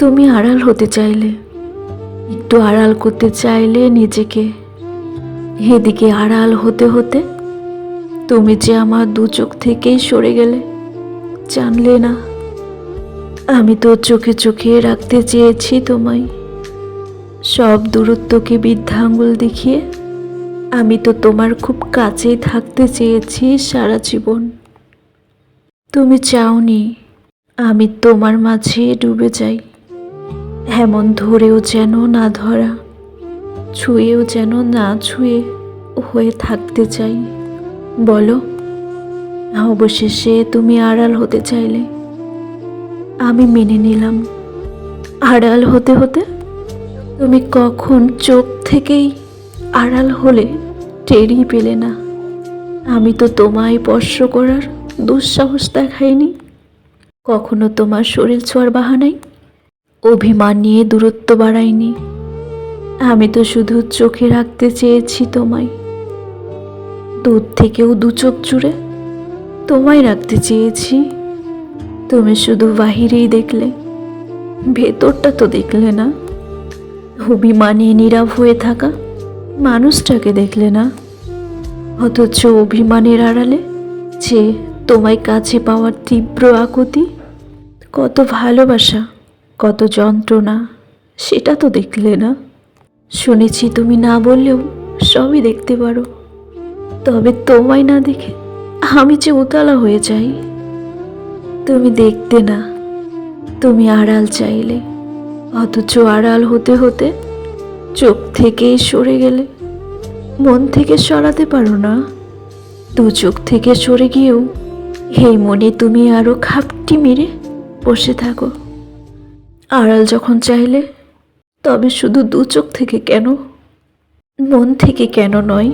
তুমি আড়াল হতে চাইলে, একটু আড়াল করতে চাইলে নিজেকে। এদিকে আড়াল হতে হতে তুমি যে আমার দু চোখ থেকেই সরে গেলে, জানলে না। আমি তো চোখে চোখে রাখতে চেয়েছি তোমায়। সব দূরত্বকে বৃদ্ধাঙ্গুল দেখিয়ে আমি তো তোমার খুব কাছেই থাকতে চেয়েছি সারা জীবন। তুমি চাওনি আমি তোমার মাঝে ডুবে যাই। এমন ধরেও যেন না ধরা, ছুঁয়েও যেন না ছুঁয়ে হয়ে থাকতে চাই। বলো, অবশেষে তুমি আড়াল হতে চাইলে? আমি মেনে নিলাম। আড়াল হতে হতে তুমি কখন চোখ থেকেই আড়াল হলে টেরই পেলে না। আমি তো তোমায় স্পর্শ করার দুঃসাহস দেখাইনি। কখনো তোমার শরীর ছোঁয়ার বাহানাই অভিমান নিয়ে দূরত্ব বাড়াইনি আমি তো শুধু চোখে রাখতে চেয়েছি তোমায়। দূর থেকেও দু চোখ জুড়ে তোমায় রাখতে চেয়েছি। তুমি শুধু বাহিরেই দেখলে, ভেতরটা তো দেখলে না। অভিমানে নীরব হয়ে থাকা মানুষটাকে দেখলে না। অথচ অভিমানের আড়ালে যে তোমায় কাছে পাওয়ার তীব্র আকুতি, কত ভালোবাসা। কত যন্ত্রণা, সেটা তো দেখলে না। শুনেছি তুমি না বললেও সবই দেখতে পারো। তবে তোমায় না দেখে আমি যে উতলা হয়ে যাই। তুমি দেখতে না, তুমি আড়াল চাইলে। অথচ আড়াল হতে হতে চোখ থেকেই সরে গেলে। মন থেকে সরাতে পারো না। দু চোখ থেকে সরে গিয়েও, এই মনে তুমি আরও খাপটি মেরে বসে থাকো। আড়াল যখন চাইলে তবে শুধু দু চোখ থেকে কেন? মন থেকে কেন নয়?